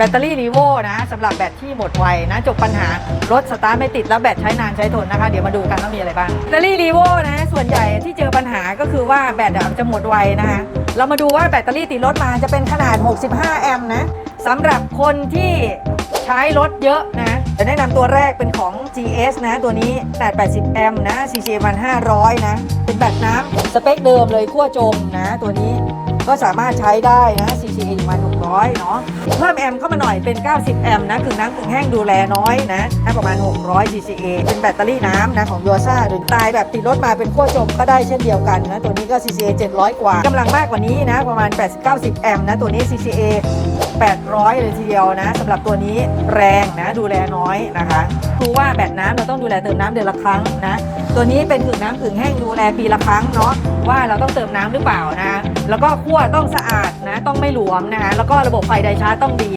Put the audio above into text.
แบตเตอรี่รีโวนะสำหรับแบตที่หมดไวนะจบปัญหารถสตาร์ทไม่ติดแล้วแบตใช้นานใช้ทนนะคะ เดี๋ยวมาดูกันว่ามีอะไรบ้างแบตเตอรี่รีโวนะส่วนใหญ่ที่เจอปัญหาก็คือว่าแบตจะหมดไวนะคะเรามาดูว่าแบตเตอรี่ติดรถมาจะเป็นขนาด 65 แอมป์นะสำหรับคนที่ใช้รถเยอะนะจะแนะนำตัวแรกเป็นของ GS นะ ตัวนี้ 880 แอมป์นะ CC มัน500 นะ เป็นแบตน้ำสเปคเดิมเลยขั้วจมนะ ตัวนี้ ก็สามารถใช้ได้นะ CCA อยู่ประมาณ600 เนาะเพิ่มแอมเข้ามาหน่อยเป็น 90 แอมนะกึ่งน้ำกึ่งแห้งดูแลน้อยนะประมาณ 600 CCA เป็นแบตเตอรี่น้ำนะของยูซ่าหรือตายแบบติดรถมาเป็นขั้วจมก็ได้เช่นเดียวกันนะตัวนี้ก็ CCA 700 กว่ากำลังมากกว่านี้นะประมาณ 80-90 แอมนะตัวนี้ CCA 800 เลยทีเดียวนะสำหรับตัวนี้แรงนะดูแลน้อยนะคะดูว่าแบตน้ำเราต้องดูแลเติมน้ำเดือนละครั้งนะตัวนี้เป็นกึ่งน้ำกึ่งแห้งดูแลปีละครั้งเนาะว่าเราต้องเติมน้ำหรือเปล่านะแล้วก็ขั้วต้องสะอาดนะ ต้องไม่หลวมนะคะ แล้วก็ระบบไฟไดชาร์จต้องดี